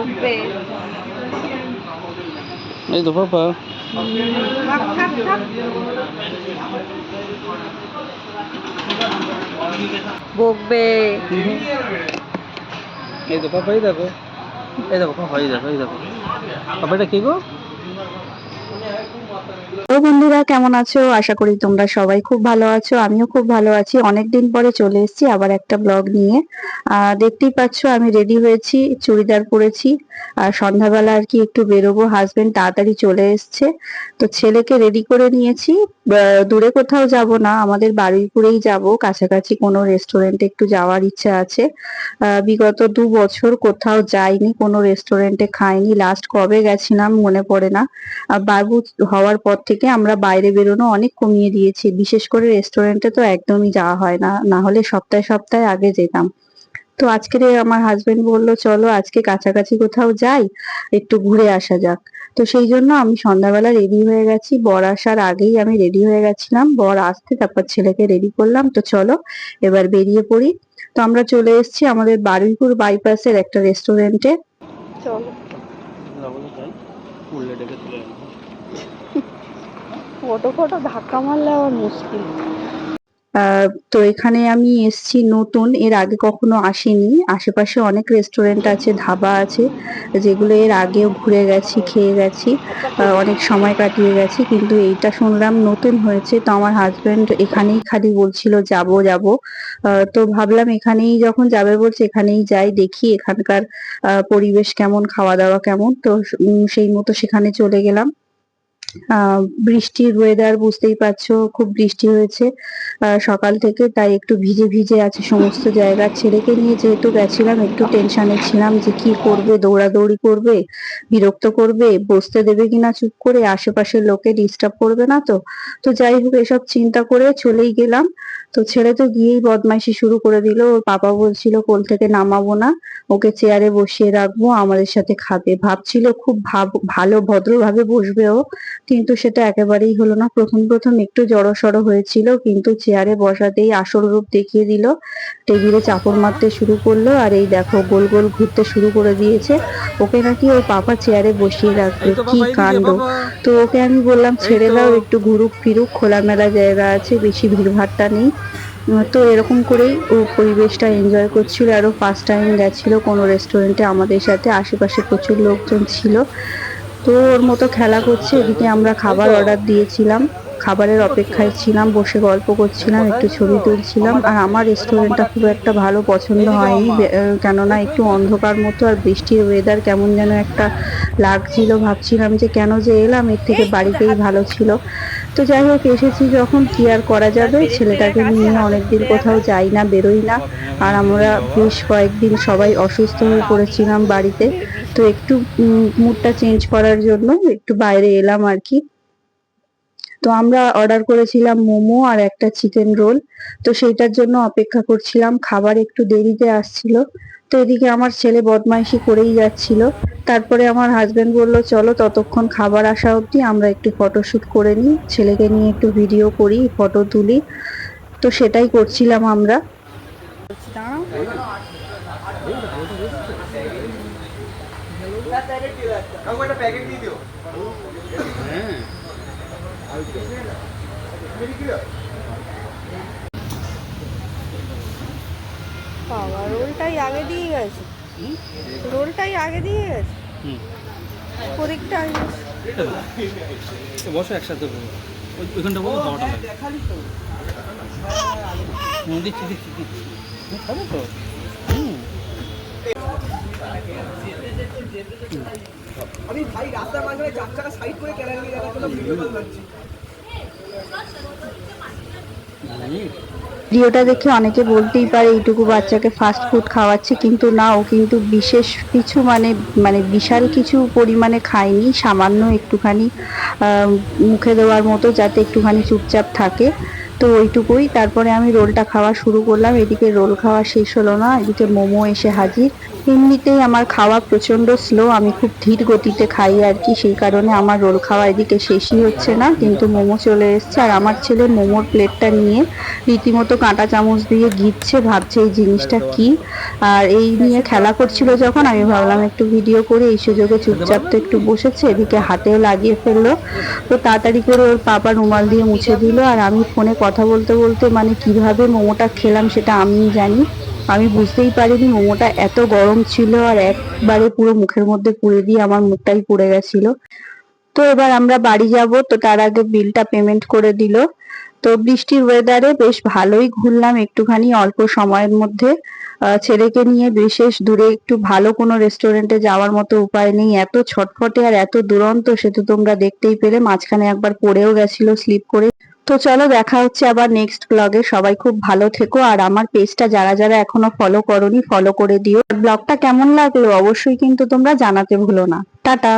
বকবে এই তো পাপা। বকবে। এই তো পাপা এই দেখো। এই দেখো পাপা এই দেখো এই দেখো। পাপা এটা কি গো? বন্ধুরা, কেমন আছো? আশা করি তোমরা সবাই খুব ভালো আছো। আমিও খুব ভালো আছি। অনেকদিন পরে চলে এসেছি আবার একটা ব্লগ নিয়ে। দেখতেই পাচ্ছ আমি রেডি হয়েছি, চুড়িদার পরেছি। আর সন্ধ্যাবেলা আর কি একটু বেরোবো হাজবেন্ড তাড়াতাড়ি চলে এসছে। তো ছেলেকে রেডি করে নিয়েছি। দূরে কোথাও যাব না, আমাদের বারুইপুরেই যাব। কাছাকাছি কোনো রেস্টুরেন্টে একটু যাওয়ার ইচ্ছা আছে। বিগত দু বছর কোথাও যাইনি, কোনো রেস্টুরেন্টে খাইনি। লাস্ট কবে গেছিলাম মনে পড়ে না। বাবু হওয়ার পর থেকে আমরা বাইরে বেরোনো অনেক কমিয়ে দিয়েছি। বিশেষ করে রেস্টুরেন্টে তো একদমই যাওয়া হয় না। না হলে সপ্তাহে সপ্তাহে আগে যেতাম। তো আজকে আমার হাজবেন্ড বলল চলো আজকে কাছাকাছি কোথাও যাই একটু ঘুরে আসা যাক। তো সেই জন্য আমি সন্ধ্যাবেলা রেডি হয়ে গেছি। বর আসার আগেই আমি রেডি হয়ে গেছিলাম। বর আসতে তারপর ছেলেকে রেডি করলাম। তো চলো এবার বেরিয়ে পড়ি। তো আমরা চলে এসেছি আমাদের বারুইপুর বাইপাসের একটা রেস্টুরেন্টে চলো যাই উল্লে ডেকে তুলে আনব। ফটো ফটো ধাক্কা মারলে আবার মুশকিল। তো এখানে আমি এসছি নতুন, এর আগে কখনো আসিনি। আশেপাশে অনেক রেস্টুরেন্ট আছে, ধাবা আছে, যেগুলো এর আগেও ঘুরে গেছি, খেয়ে গেছি অনেক সময় কাটিয়ে গেছি, কিন্তু এইটা শুনলাম নতুন হয়েছে। তো আমার হাজবেন্ড এখানেই খালি বলছিল, যাব যাব। তো ভাবলাম এখানেই যখন যাবে বলছে, এখানেই যাই, দেখি এখানকার পরিবেশ কেমন, খাওয়া দাওয়া কেমন। তো সেই মতো সেখানে চলে গেলাম। বৃষ্টির ওয়েদার বুঝতেই পারছ, খুব বৃষ্টি হয়েছে। সকাল থেকে তাই একটু ভিজে ভিজে আছে, সমস্ত জায়গা ছেলেকে নিয়ে যেহেতু গেছিলাম, একটু টেনশনে ছিলাম যে কি করবে, দৌড়াদৌড়ি করবে, বিরক্ত করবে, বসতে দেবে কিনা চুপ করে, আশেপাশের লোকে ডিস্টার্ব করবে না তো? তো যাই হোক, এসব চিন্তা করে চলেই গেলাম। তো ছেলে তো গিয়েই বদমাইশি শুরু করে দিল। ওর পাপা বলছিল, কোল থেকে নামাবো না, ওকে চেয়ারে বসিয়ে রাখব, আমাদের সাথে খাবে। ভাবছিল খুব ভালো, ভদ্রভাবে বসবে ও। কিন্তু সেটা একেবারেই হলো না। প্রথম প্রথম একটু জড়সড় হয়েছিল কিন্তু চেয়ারে বসাতেই আসল রূপ দেখিয়ে দিল। টেবিলে চাপড় মারতে শুরু করল আর এই দেখো গোল গোল ঘুরতে শুরু করে দিয়েছে। ওকে নাকি ওর পাপা চেয়ারে বসিয়ে রাখবে। কি কাণ্ড? তো ওকে আমি বললাম ছেড়ে দাও একটু ঘুরুক ফিরুক খোলামেলা জায়গা আছে বেশি ভিড়ভাট্টা নেই। তো এরকম করেই ও পরিবেশটা এনজয় করছিল আরও ফার্স্ট টাইম গেছিল কোনো রেস্টুরেন্টে আমাদের সাথে আশেপাশে প্রচুর লোকজন ছিল। তো ওর মতো খেলা করছে, এদিকে আমরা খাবার অর্ডার দিয়েছিলাম। খাবারের অপেক্ষায় ছিলাম, বসে গল্প করছিলাম, একটু ছবি তুলছিলাম। আর আমার রেস্টুরেন্টটা খুব একটা ভালো পছন্দ হয়নি কেননা একটু অন্ধকার মতো আর বৃষ্টির ওয়েদার কেমন যেন একটা লাগছিল। ভাবছিলাম যে কেন যে এলাম, এর থেকে বাড়িতেই ভালো ছিল। তো যাই হোক এসেছি যখন কি আর করা যাবে? ছেলেটাকে নিয়ে অনেকদিন কোথাও যাই না বেরোই না। আর আমরা বেশ কয়েকদিন সবাই অসুস্থ হয়ে পড়েছিলাম বাড়িতে। তো একটু মুডটা চেঞ্জ করার জন্য একটু বাইরে এলাম আর কি। তো আমরা অর্ডার করেছিলাম মোমো আর একটা চিকেন রোল তো সেইটার জন্য অপেক্ষা করছিলাম, খাবার একটু দেরিতে আসছিল। তো এদিকে আমার ছেলে বদমাইশি করেই যাচ্ছিল। তারপরে আমার হাজবেন্ড বলল, চলো ততক্ষণ খাবার আসা অবধি আমরা একটু ফটোশ্যুট করে নিই। ছেলেকে নিয়ে একটু ভিডিও করি ফটো তুলি। তো সেটাই করছিলাম আমরা। হ্যাঁ। বাবা রোলটাই আগে দিয়ে গেছে। রোলটাই আগে দিয়ে গেছে। হুম। পরীক্ষা এটা বসো একসাথে ওইখানটা বলো হাওয়াটা লাগে দিচ্ছি দিচ্ছি দিচ্ছি। হুম, তো? হুম। আমি ভাই রাস্তার মাঝখানে চার চাকা সাইড করে কেনা নিয়ে যাওয়ার ভিডিও কল। ভিডিওটা দেখে অনেকে বলতেই পারে, এইটুকু বাচ্চাকে ফাস্ট ফুড খাওয়াচ্ছে, কিন্তু না, ও কিন্তু বিশেষ কিছু মানে মানে বিশাল কিছু পরিমাণে খায়নি, সামান্য একটুখানি মুখে দেওয়ার মতো যাতে একটুখানি চুপচাপ থাকে। তো ওইটুকুই। তারপরে আমি রোলটা খাওয়া শুরু করলাম। এদিকে রোল খাওয়া শেষ হলো না, এদিকে মোমো এসে হাজির। এমনিতেই আমার খাওয়া প্রচণ্ড স্লো আমি খুব ধীর গতিতে খাই আর কি, সেই কারণে আমার রোল খাওয়া এদিকে শেষই হচ্ছে না, কিন্তু মোমো চলে এসছে। আর আমার ছেলে মোমোর প্লেটটা নিয়ে রীতিমতো কাঁটা চামচ দিয়ে গিচ্ছে ভাবছে এই জিনিসটা কি। আর এই নিয়ে খেলা করছিল যখন, আমি ভাবলাম একটু ভিডিও করে এই সুযোগে চুপচাপ তো একটু বসেছে, এদিকে হাতেও লাগিয়ে ফেলল। তো তাড়াতাড়ি করে ওর পাপা রুমাল দিয়ে মুছে দিল, আর আমি ফোনে কথা বলতে বলতে মানে কীভাবে মোমোটা খেলাম সেটা আমিই জানি। আমি বুঝতেই পারিনি মোমোটা এত গরম ছিল আর একবারে পুরো মুখের মধ্যে পুড়ে দিয়ে আমার মুখটাই পুড়ে গেছিল। তো এবার আমরা বাড়ি যাব, তো তার আগে বিলটা পেমেন্ট করে দিল। তো বৃষ্টির ওয়েদারে বেশ ভালোই ঘুরলাম একটুখানি অল্প সময়ের মধ্যে। ছেলেকে নিয়ে বিশেষ দূরে একটু ভালো কোনো রেস্টুরেন্টে যাওয়ার মতো উপায় নেই। এত ছটফটে আর এত দুরন্ত, সে তো তোমরা দেখতেই পেলে। মাঝখানে একবার পড়েও গেছিল স্লিপ করে। তো চলো দেখা হচ্ছে আবার নেক্সট ব্লগে সবাই খুব ভালো থেকো আর আমার পেজটা যারা যারা এখনও ফলো করনি ফলো করে দিও। ব্লগটা কেমন লাগল অবশ্যই কিন্তু তোমরা জানাতে ভুলো না। টাটা।